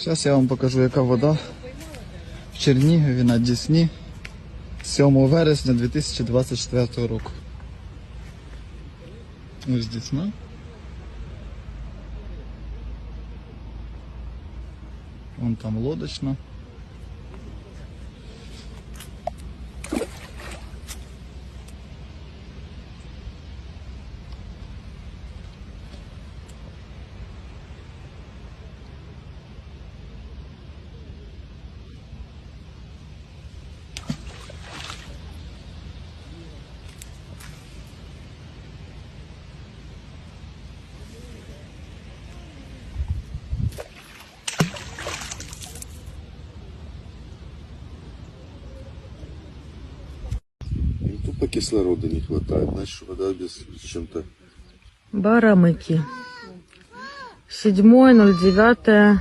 Зараз я вам покажу, яка вода в Чернігові на Дісні 7 вересня 2024 року. Ось Дісна. Вон там лодочна. Тупо кислорода не хватает, значит вода без чем-то. Барамыки. 7.09.